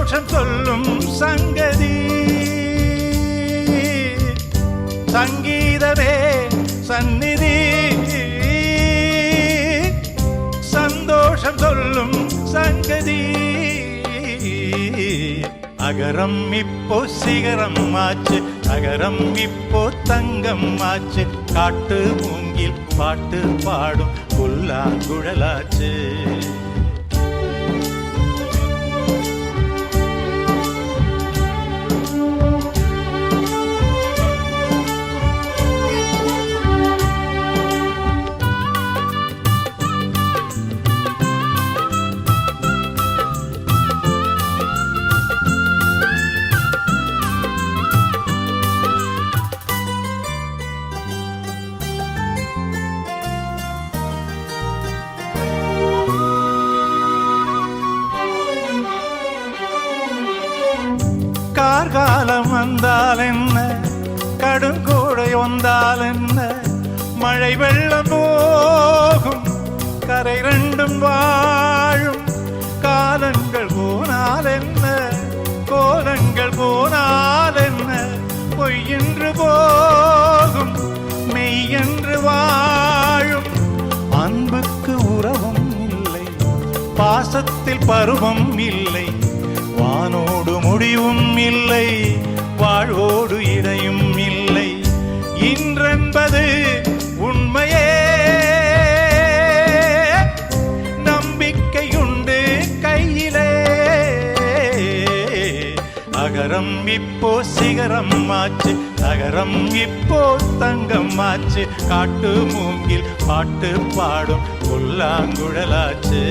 சந்தோஷம் சொல்லும் சங்கதி. சங்கீதமே சந்நிதி. சந்தோஷம் சொல்லும் சங்கதி. அகரம் இப்போ சிகரம் ஆச்சு அகரம் இப்போ தங்கம் ஆச்சு. காட்டு மூங்கில் பாட்டு பாடும் புல்லாங்குழலாச்சு கார்காலம் வந்தால் என்ன? கடும் கடுங்கோடை வந்தால் என்ன? மழை வெள்ளம் போகும் கரை ரெண்டும் வாழும். காலங்கள் போனால் என்ன? கோலங்கள் போனால் என்ன? பொய்யென்று போகும் மெய்யென்று வாழும். அன்புக்கு உறவும் இல்லை பாசத்தில் பருவம் இல்லை. வானோடு முடிவும் இல்லை வாழ்வோடு இணையும் இல்லை. இன்றென்பது உண்மையே. நம்பிக்கையுண்டு கையிலே. அகரம் இப்போ சிகரம் ஆச்சு நகரம் இப்போ தங்கம் ஆச்சு. காட்டு மூங்கில் பாட்டு பாடும் புல்லாங்குழலாச்சு